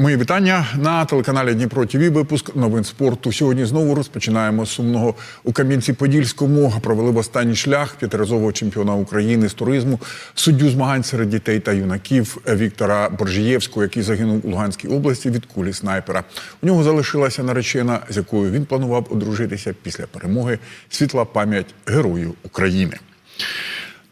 Мої вітання на телеканалі Дніпро ТВ. Випуск новин спорту. Сьогодні знову розпочинаємо з сумного у Кам'янці-Подільському. Провели в останній шлях п'ятиразового чемпіона України з туризму, суддю змагань серед дітей та юнаків Віктора Боржієвського, який загинув у Луганській області від кулі снайпера. У нього залишилася наречена, з якою він планував одружитися після перемоги. Світла пам'ять герою України.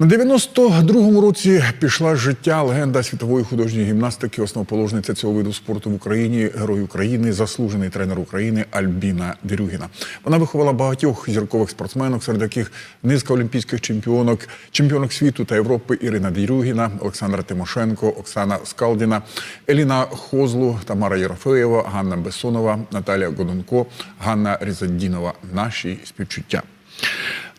На 92-му році пішла з життя легенда світової художньої гімнастики, основоположниця цього виду спорту в Україні, герой України, заслужений тренер України Альбіна Дерюгіна. Вона виховала багатьох зіркових спортсменок, серед яких низка олімпійських чемпіонок, чемпіонок світу та Європи Ірина Дерюгіна, Олександра Тимошенко, Оксана Скалдіна, Еліна Хозлу, Тамара Єрофеєва, Ганна Бессонова, Наталія Годунко, Ганна Різаддінова. Наші співчуття.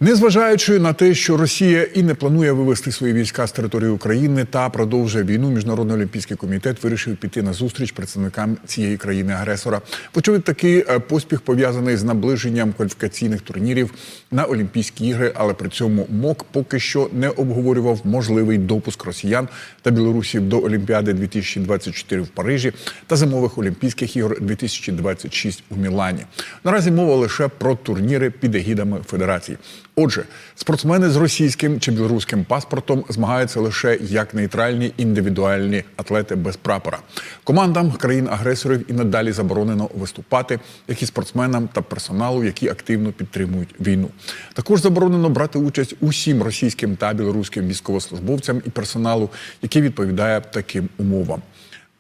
Незважаючи на те, що Росія і не планує вивести свої війська з території України та продовжує війну, міжнародний олімпійський комітет вирішив піти на зустріч представникам цієї країни-агресора. Вочевидь, такий е, поспіх пов'язаний з наближенням кваліфікаційних турнірів на Олімпійські ігри, але при цьому МОК поки що не обговорював можливий допуск росіян та білорусів до Олімпіади 2024 в Парижі та зимових Олімпійських ігор 2026 у Мілані. Наразі мова лише про турніри під егідами федерації. Отже, спортсмени з російським чи білоруським паспортом змагаються лише як нейтральні індивідуальні атлети без прапора. Командам країн-агресорів і надалі заборонено виступати, як і спортсменам та персоналу, які активно підтримують війну. Також заборонено брати участь усім російським та білоруським військовослужбовцям і персоналу, який відповідає таким умовам.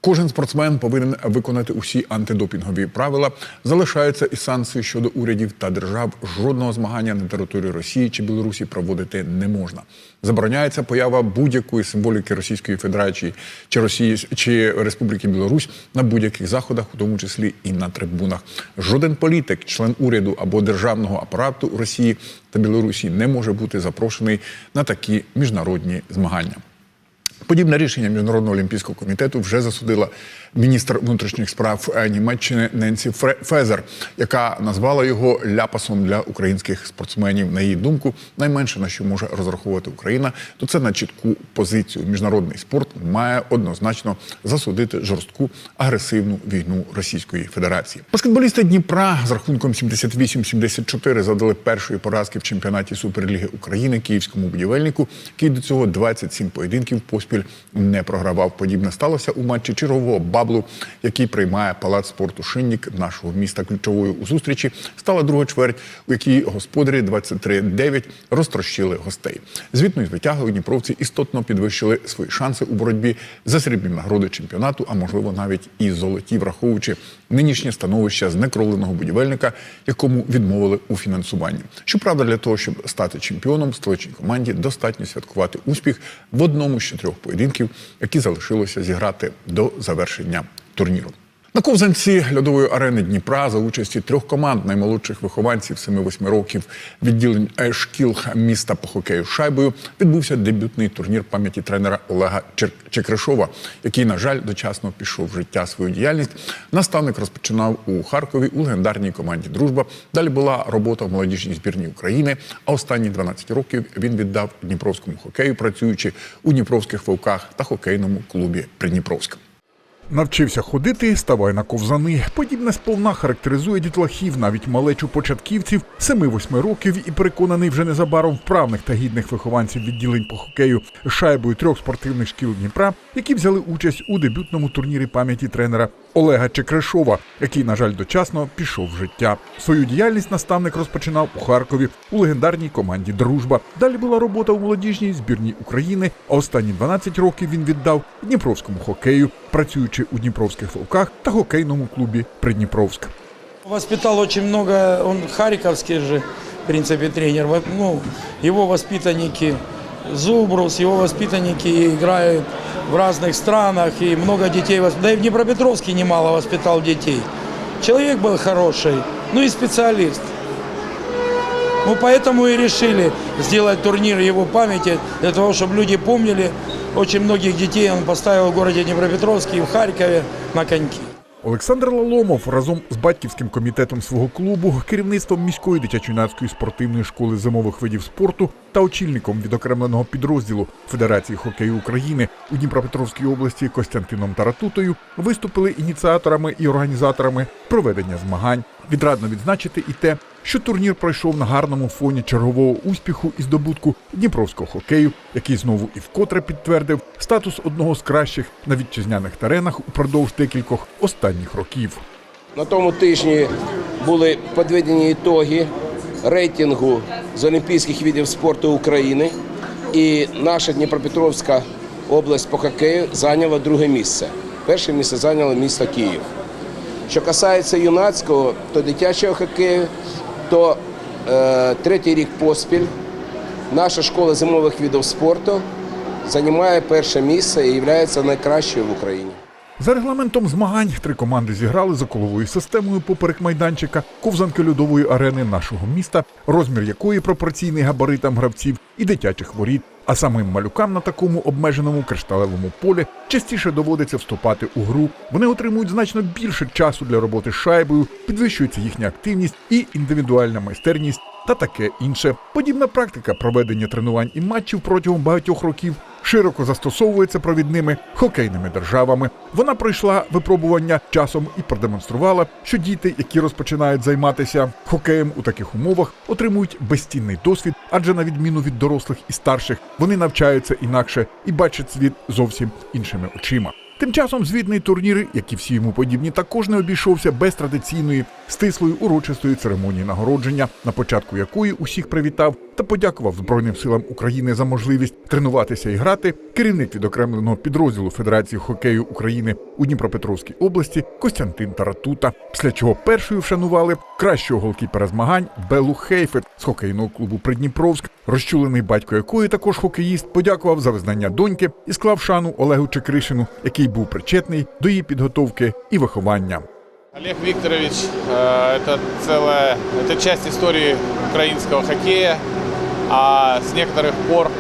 Кожен спортсмен повинен виконати усі антидопінгові правила. Залишаються і санкції щодо урядів та держав. Жодного змагання на території Росії чи Білорусі проводити не можна. Забороняється поява будь-якої символіки Російської Федерації чи Росії чи Республіки Білорусь на будь-яких заходах, у тому числі і на трибунах. Жоден політик, член уряду або державного апарату Росії та Білорусі не може бути запрошений на такі міжнародні змагання. Подібне рішення міжнародного олімпійського комітету вже засудила міністр внутрішніх справ е, Німеччини Ненсі Фезер, яка назвала його ляпасом для українських спортсменів. На її думку, найменше на що може розраховувати Україна, то це на чітку позицію. Міжнародний спорт має однозначно засудити жорстку агресивну війну Російської Федерації. Баскетболісти Дніпра з рахунком 78-74 задали першої поразки в чемпіонаті Суперліги України київському будівельнику, який до цього 27 поєдинків поспіль не програвав. Подібне сталося у матчі чергового баблу, який приймає палац спорту Шиннік нашого міста. Ключовою у зустрічі стала друга чверть, у якій господарі 23-9 розтрощили гостей. Звітно із витягли дніпровці істотно підвищили свої шанси у боротьбі за срібні нагороди чемпіонату, а можливо навіть і золоті, враховуючи нинішнє становище знекровленого будівельника, якому відмовили у фінансуванні. Щоправда, для того, щоб стати чемпіоном, столичній команді достатньо святкувати успіх в одному з чотирьох поєдинків, які залишилося зіграти до завершення турніру. На ковзанці льодової арени Дніпра за участі трьох команд наймолодших вихованців 7-8 років відділень шкіл міста по хокею шайбою відбувся дебютний турнір пам'яті тренера Олега Чекришова, який, на жаль, дочасно пішов в життя свою діяльність. Наставник розпочинав у Харкові у легендарній команді Дружба. Далі була робота в молодіжній збірній України. А останні 12 років він віддав дніпровському хокею, працюючи у Дніпровських вовках та хокейному клубі Придніпровська. Навчився ходити, ставай на ковзани. Подібне сповна характеризує дітлахів, навіть малечу початківців 7-8 років і переконаний вже незабаром вправних та гідних вихованців відділень по хокею шайбою трьох спортивних шкіл Дніпра, які взяли участь у дебютному турнірі пам'яті тренера Олега Чекрешова, який, на жаль, дочасно пішов в життя. Свою діяльність наставник розпочинав у Харкові у легендарній команді Дружба. Далі була робота у молодіжній збірній України. А останні 12 років він віддав Дніпровському хокею, працюючи у Дніпровських вовках та хокейному клубі Придніпровськ. Воспитал очень много, он харьковский же, в принципе, тренер. Ну, его воспитанники Зубрус, его воспитанники играют в разных странах, и много детей, да и в Днепропетровске немало воспитал детей. Человек был хороший, ну и специалист. Ну, поэтому и решили сделать турнир его памяти, для того, чтобы люди помнили, очень многих детей он поставил в городе Днепропетровске и в Харькове на коньки. Олександр Лаломов разом з батьківським комітетом свого клубу, керівництвом міської дитячо-юнацької спортивної школи зимових видів спорту та очільником відокремленого підрозділу Федерації хокею України у Дніпропетровській області Костянтином Таратутою виступили ініціаторами і організаторами проведення змагань. Відрадно відзначити і те, що турнір пройшов на гарному фоні чергового успіху і здобутку дніпровського хокею, який знову і вкотре підтвердив статус одного з кращих на вітчизняних теренах упродовж декількох останніх років. На тому тижні були підведені ітоги рейтингу з олімпійських видів спорту України. І наша Дніпропетровська область по хокею зайняла друге місце. Перше місце зайняло місто Київ. Що касається юнацького, то дитячого хокею, то е, третій рік поспіль наша школа зимових видів спорту займає перше місце і є найкращою в Україні. За регламентом змагань три команди зіграли за коловою системою поперек майданчика ковзанки льодової арени нашого міста, розмір якої пропорційний габаритам гравців і дитячих воріт. А самим малюкам на такому обмеженому кришталевому полі частіше доводиться вступати у гру. Вони отримують значно більше часу для роботи з шайбою, підвищується їхня активність і індивідуальна майстерність та таке інше. Подібна практика проведення тренувань і матчів протягом багатьох років широко застосовується провідними хокейними державами. Вона пройшла випробування часом і продемонструвала, що діти, які розпочинають займатися хокеєм у таких умовах, отримують безцінний досвід, адже на відміну від дорослих і старших, вони навчаються інакше і бачать світ зовсім іншими очима. Тим часом звітний турнір, як і всі йому подібні, також не обійшовся без традиційної стислої урочистої церемонії нагородження, на початку якої усіх привітав та подякував Збройним силам України за можливість тренуватися і грати. Керівник відокремленого підрозділу Федерації хокею України у Дніпропетровській області Костянтин Таратута. Після чого першою вшанували кращого голкіпера змагань Белу Хейфет з хокейного клубу Придніпровськ, розчулений батько якої також хокеїст подякував за визнання доньки і склав шану Олегу Чекришину, який був причетний до її підготовки і виховання. Олег Викторович э, – это целая, это часть истории украинского хоккея, а с некоторых пор,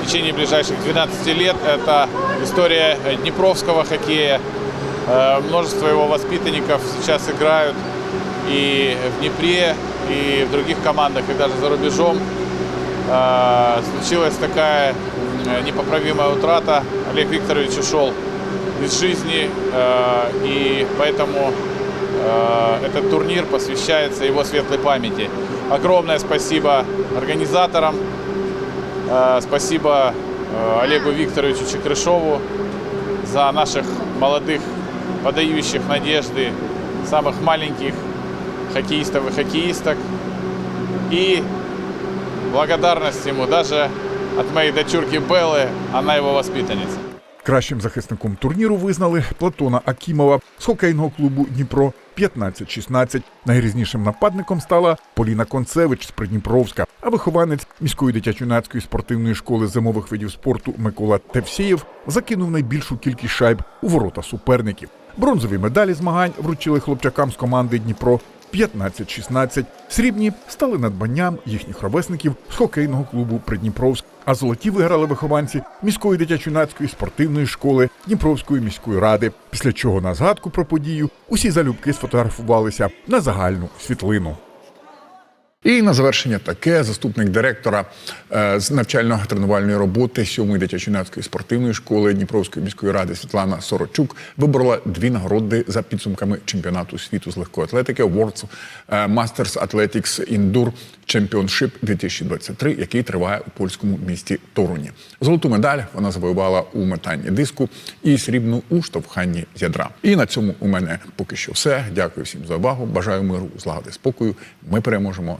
в течение ближайших 12 лет, это история э, днепровского хоккея. Э, Множество его воспитанников сейчас играют и в Днепре, и в других командах, и даже за рубежом. Э, Случилась такая э, непоправимая утрата. Олег Викторович ушел из жизни, э, и поэтому э, этот турнир посвящается его светлой памяти. Огромное спасибо организаторам, э, спасибо Олегу Викторовичу Чекрышову за наших молодых, подающих надежды, самых маленьких хоккеистов и хоккеисток. И благодарность ему даже от моей дочурки Беллы, она его воспитанница. Кращим захисником турніру визнали Платона Акімова з хокейного клубу Дніпро 15-16. Найгрізнішим нападником стала Поліна Концевич з Придніпровська, а вихованець міської дитячо-юнацької спортивної школи зимових видів спорту Микола Тевсєєв закинув найбільшу кількість шайб у ворота суперників. Бронзові медалі змагань вручили хлопчакам з команди Дніпро 15-16. Срібні стали надбанням їхніх ровесників з хокейного клубу Придніпровськ. А золоті виграли вихованці міської дитячо-юнацької спортивної школи Дніпровської міської ради. Після чого на згадку про подію усі залюбки сфотографувалися на загальну світлину. І на завершення таке заступник директора е, з навчально-тренувальної роботи 7-ї дитячо-юнацької спортивної школи Дніпровської міської ради Світлана Сорочук виборола дві нагороди за підсумками чемпіонату світу з легкої атлетики World е, Masters Athletics Indoor Championship 2023, який триває у польському місті Торуні. Золоту медаль вона завоювала у метанні диску і срібну у штовханні ядра. І на цьому у мене поки що все. Дякую всім за увагу. Бажаю миру, злагоди, спокою. Ми переможемо.